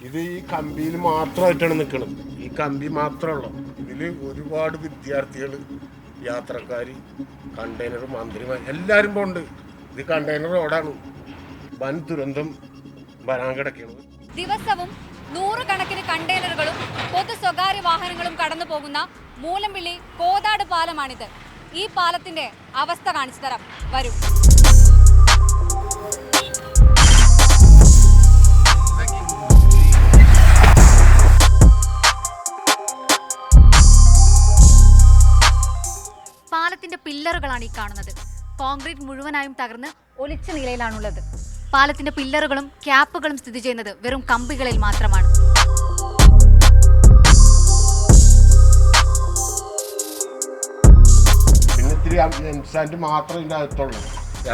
ഇത് ഈ കമ്പിയിൽ മാത്രമായിട്ടാണ് നിൽക്കുന്നത് ഈ കമ്പി മാത്രമുള്ളൂ ഇതിൽ ഒരുപാട് വിദ്യാർത്ഥികൾ യാത്രക്കാർ കണ്ടെയ്നർ മന്ത്രിമാർ എല്ലാവരും പോണ്ട് ഇത് കണ്ടെയ്നർ റോഡാണ് വൻ ദുരന്തം വരാൻ കിടക്കുന്നത് ദിവസവും നൂറുകണക്കിന് കണ്ടെയ്നറുകളും പൊതു സ്വകാര്യ വാഹനങ്ങളും കടന്നു പോകുന്ന മൂലമ്പിള്ളി കോതാട് പാലമാണിത്. ഈ പാലത്തിന്റെ അവസ്ഥ കാണിച്ചു തരാം. വരൂ. പില്ലറുകളാണ് ഈ കാണുന്നത്. കോൺക്രീറ്റ് മുഴുവനായും തകർന്ന് ഒലിച്ച നിലയിലാണുള്ളത്. പാലത്തിന്റെ പില്ലറുകളും ക്യാപ്പുകളും സ്ഥിതി ചെയ്യുന്നത് വെറും കമ്പികളിൽ മാത്രമാണ്.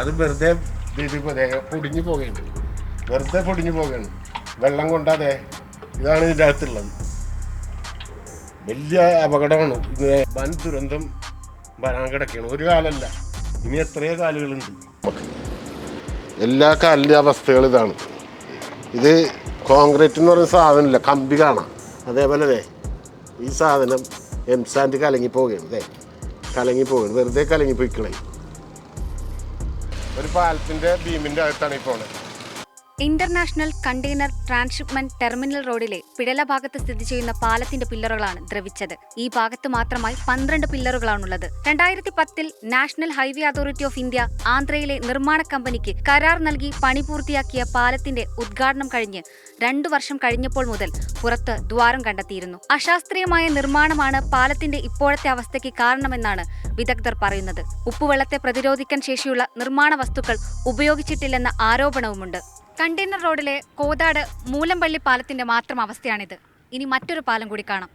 അത് വെറുതെ പൊടിഞ്ഞു വെറുതെ പൊടിഞ്ഞു പോകുകയാണ് വെള്ളം കൊണ്ടാതെ ഇതാണ് ഇതിന്റെ അകത്തുള്ളത്. വലിയ അപകടമാണ്. ഇത് വൻ ദുരന്തം വരാൻ കിടക്കുകയാണ് ഒരു കാലല്ല. ഇനി എത്രയോ കാലുകളുണ്ട്. എല്ലാ കാലിന്റെ അവസ്ഥകൾ ഇതാണ്. ഇത് കോൺക്രീറ്റ് എന്ന് പറയുന്ന സാധനമില്ല കമ്പി കാണാം. അതേപോലെ അതെ ഈ സാധനം എം സാൻഡ് കലങ്ങി പോവുകയാണ് അതെ കലങ്ങി പോവുകയാണ്. വെറുതെ കലങ്ങി പോയിക്കളയും ഒരു പാലത്തിന്റെ ബീമിന്റെ അകത്താണ് ഈ പോണത്. ഇന്റർനാഷണൽ കണ്ടെയ്നർ ട്രാൻസ്ഷിപ്മെന്റ് ടെർമിനൽ റോഡിലെ പിഴല ഭാഗത്ത് സ്ഥിതി ചെയ്യുന്ന പാലത്തിന്റെ പില്ലറുകളാണ് ദ്രവിച്ചത്. ഈ ഭാഗത്ത് മാത്രമായി പന്ത്രണ്ട് പില്ലറുകളാണുള്ളത്. രണ്ടായിരത്തി പത്തിൽ national highway authority of India ആന്ധ്രയിലെ നിർമ്മാണ കമ്പനിക്ക് കരാർ നൽകി പണി പൂർത്തിയാക്കിയ പാലത്തിന്റെ ഉദ്ഘാടനം കഴിഞ്ഞ് രണ്ടു വർഷം കഴിഞ്ഞപ്പോൾ മുതൽ പുറത്ത് ദ്വാരം കണ്ടെത്തിയിരുന്നു. അശാസ്ത്രീയമായ നിർമ്മാണമാണ് പാലത്തിന്റെ ഇപ്പോഴത്തെ അവസ്ഥയ്ക്ക് കാരണമെന്നാണ് വിദഗ്ധർ പറയുന്നത്. ഉപ്പുവെള്ളത്തെ പ്രതിരോധിക്കാൻ ശേഷിയുള്ള നിർമ്മാണ വസ്തുക്കൾ ഉപയോഗിച്ചിട്ടില്ലെന്ന ആരോപണവുമുണ്ട്. കണ്ടെയ്നർ റോഡിലെ കോതാട് മൂലമ്പള്ളി പാലത്തിന്റെ മാത്രം അവസ്ഥയാണിത്. ഇനി മറ്റൊരു പാലം കൂടി കാണാം.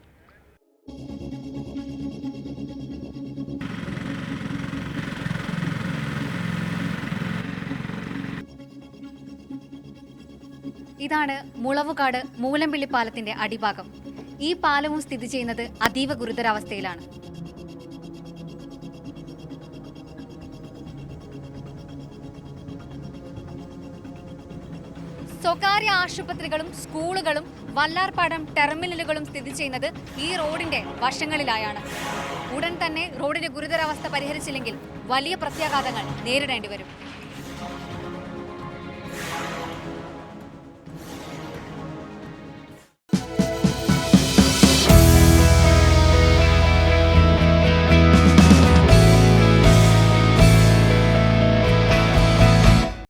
ഇതാണ് മുളവുകാട് മൂലമ്പിള്ളി പാലത്തിന്റെ അടിഭാഗം. ഈ പാലവും സ്ഥിതി ചെയ്യുന്നത് അതീവ ഗുരുതരാവസ്ഥയിലാണ്. സ്വകാര്യ ആശുപത്രികളും സ്കൂളുകളും വല്ലാർപാടം ടെർമിനലുകളും സ്ഥിതി ചെയ്യുന്നത് ഈ റോഡിന്റെ വശങ്ങളിലായാണ്. ഉടൻ തന്നെ റോഡിന്റെ ഗുരുതരാവസ്ഥ പരിഹരിച്ചില്ലെങ്കിൽ വലിയ പ്രത്യാഘാതങ്ങൾ നേരിടേണ്ടി വരും.